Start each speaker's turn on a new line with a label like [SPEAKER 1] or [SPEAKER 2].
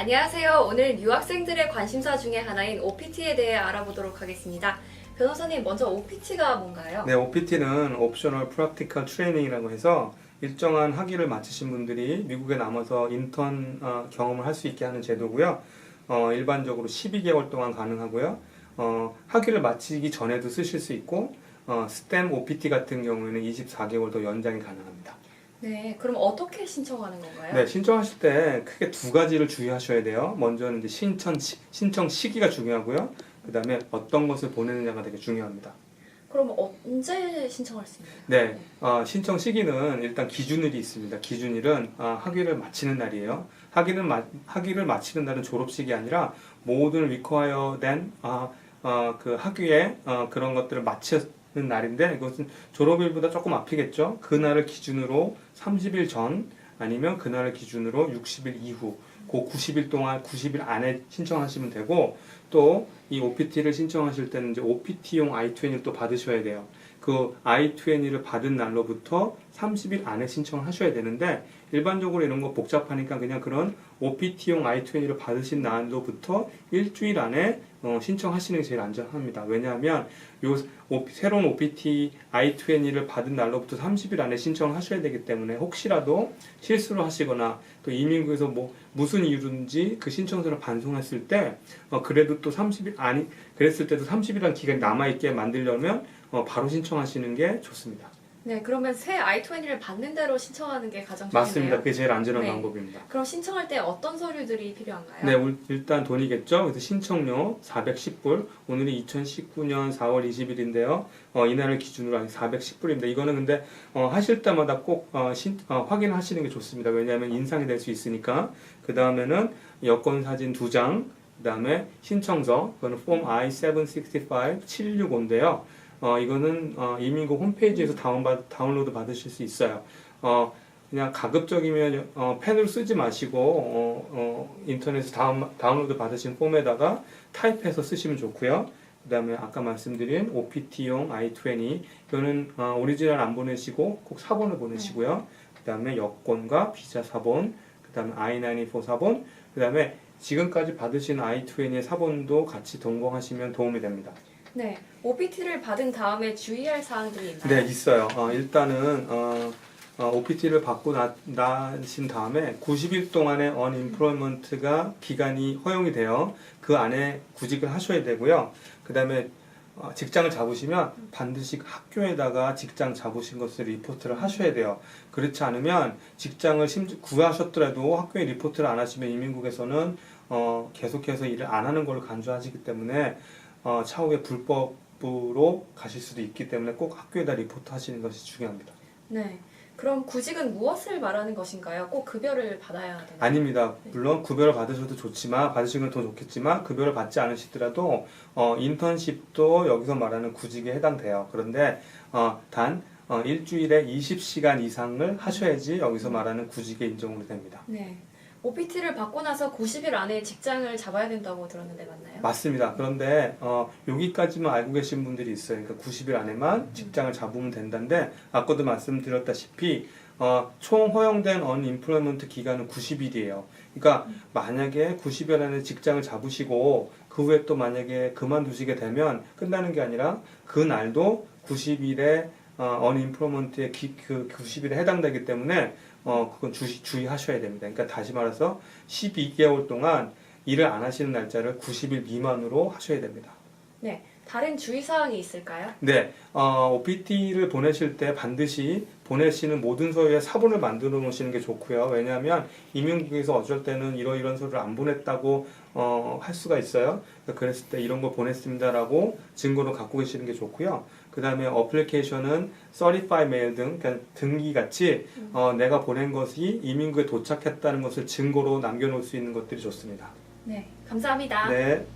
[SPEAKER 1] 안녕하세요. 오늘 유학생들의 관심사 중에 하나인 OPT에 대해 알아보도록 하겠습니다. 변호사님, 먼저 OPT가 뭔가요?
[SPEAKER 2] 네, OPT는 옵셔널 프랙티컬 트레이닝이라고 해서 일정한 학위를 마치신 분들이 미국에 남아서 인턴 어, 경험을 할 수 있게 하는 제도고요. 어, 일반적으로 12개월 동안 가능하고요. 어, 학위를 마치기 전에도 쓰실 수 있고 어, 스템 OPT 같은 경우에는 24개월 더 연장이 가능합니다.
[SPEAKER 1] 네, 그럼 어떻게 신청하는 건가요?
[SPEAKER 2] 네, 신청하실 때 크게 두 가지를 주의하셔야 돼요. 먼저는 이제 신청 시, 신청 시기가 중요하고요. 그 다음에 어떤 것을 보내느냐가 되게 중요합니다.
[SPEAKER 1] 그럼 언제 신청할 수 있나요?
[SPEAKER 2] 네, 어, 신청 시기는 일단 기준일이 있습니다. 기준일은 어, 학위를 마치는 날이에요. 학위를 마, 학위를 마치는 날은 졸업식이 아니라 모든 require된 어, 어, 그 학위에 어, 그런 것들을 마치는 날인데 이것은 졸업일보다 조금 앞이겠죠. 그날을 기준으로 30일 전 아니면 그날을 기준으로 60일 이후 그 90일 동안 90일 안에 신청하시면 되고 또 이 OPT를 신청하실 때는 이제 OPT용 I-20를 또 받으셔야 돼요. 그 I-20를 받은 날로부터 30일 안에 신청을 하셔야 되는데 일반적으로 이런 거 복잡하니까 그냥 그런 OPT용 I-20를 받으신 날로부터 일주일 안에 어, 신청하시는 게 제일 안전합니다. 왜냐하면 요 오- 새로운 OPT I-20를 받은 날로부터 30일 안에 신청을 하셔야 되기 때문에 혹시라도 실수를 하시거나 또 이민국에서 뭐 무슨 이유든지 그 신청서를 반송했을 때 어, 그래도 또 30일 아니 그랬을 때도 30일이라는 기간이 남아 있게 만들려면 어, 바로 신청하시는 게 좋습니다.
[SPEAKER 1] 네, 그러면 새 I-20를 받는 대로 신청하는 게 가장 좋겠네요.
[SPEAKER 2] 맞습니다. 그게 제일 안전한
[SPEAKER 1] 네.
[SPEAKER 2] 방법입니다.
[SPEAKER 1] 그럼 신청할 때 어떤 서류들이 필요한가요?
[SPEAKER 2] 네, 울- 일단 돈이겠죠. 그래서 신청료 410불. 오늘이 2019년 4월 20일인데요. 어, 이날을 기준으로 한 410불입니다. 이거는 근데 어, 하실 때마다 꼭 어, 신- 어, 확인하시는 게 좋습니다. 왜냐하면 인상이 될 수 있으니까. 그 다음에는 여권 사진 두 장. 그 다음에 신청서. 그거는 폼 I-765 765인데요. 어, 이거는 어, 이민국 홈페이지에서 다운받, 다운로드 받으실 수 있어요. 어, 그냥 가급적이면 어, 펜으로 쓰지 마시고 어, 어, 인터넷에서 다운, 다운로드 받으신 폼에다가 타입해서 쓰시면 좋고요. 그 다음에 아까 말씀드린 OPT용 i20 이거는 어, 오리지널 안 보내시고 꼭 사본을 보내시고요. 그 다음에 여권과 비자 사본, 그 다음에 I94 사본, 그 다음에 지금까지 받으신 i20의 사본도 같이 동봉하시면 도움이 됩니다.
[SPEAKER 1] 네, OPT를 받은 다음에 주의할 사항들이 있나요?
[SPEAKER 2] 네, 있어요. 어, 일단은 어, OPT를 받고 나, 나신 다음에 90일 동안의 언임플로이먼트가 기간이 허용이 돼요. 그 안에 구직을 하셔야 되고요. 그 다음에 어, 직장을 잡으시면 반드시 학교에다가 직장 잡으신 것을 리포트를 하셔야 돼요. 그렇지 않으면 직장을 심지 구하셨더라도 학교에 리포트를 안 하시면 이민국에서는 어, 계속해서 일을 안 하는 걸로 간주하시기 때문에 어, 차후에 불법으로 가실 수도 있기 때문에 꼭 학교에다 리포트 하시는 것이 중요합니다.
[SPEAKER 1] 네. 그럼 구직은 무엇을 말하는 것인가요? 꼭 급여를 받아야 되나요?
[SPEAKER 2] 아닙니다. 물론 급여를 받으셔도 좋지만 받으시면 더 좋겠지만 급여를 받지 않으시더라도 어, 인턴십도 여기서 말하는 구직에 해당돼요. 그런데 어, 단 어, 일주일에 20시간 이상을 하셔야지 여기서 말하는 구직에 인정으로 됩니다.
[SPEAKER 1] 네. OPT를 받고 나서 90일 안에 직장을 잡아야 된다고 들었는데 맞나요?
[SPEAKER 2] 맞습니다. 그런데 어, 여기까지만 알고 계신 분들이 있어요. 그러니까 90일 안에만 직장을 잡으면 된다는데 아까도 말씀드렸다시피 어, 총 허용된 언임플로이먼트 기간은 90일이에요. 그러니까 만약에 90일 안에 직장을 잡으시고 그 후에 또 만약에 그만두시게 되면 끝나는 게 아니라 그 날도 90일에 어, 언임플로이먼트의 기, 그 90일에 해당되기 때문에 어, 그건 주, 주의하셔야 됩니다. 그러니까 다시 말해서 12개월 동안 일을 안 하시는 날짜를 90일 미만으로 하셔야 됩니다.
[SPEAKER 1] 네. 다른 주의사항이 있을까요?
[SPEAKER 2] 네, 어, OPT를 보내실 때 반드시 보내시는 모든 서류에 사본을 만들어 놓으시는 게 좋고요. 왜냐하면 이민국에서 어쩔 때는 이러이런 서류를 안 보냈다고 어, 할 수가 있어요. 그랬을 때 이런 거 보냈습니다라고 증거로 갖고 계시는 게 좋고요. 그 다음에 어플리케이션은 Certify Mail 등 그러니까 등기 같이 어, 내가 보낸 것이 이민국에 도착했다는 것을 증거로 남겨놓을 수 있는 것들이 좋습니다.
[SPEAKER 1] 네. 감사합니다.
[SPEAKER 2] 네.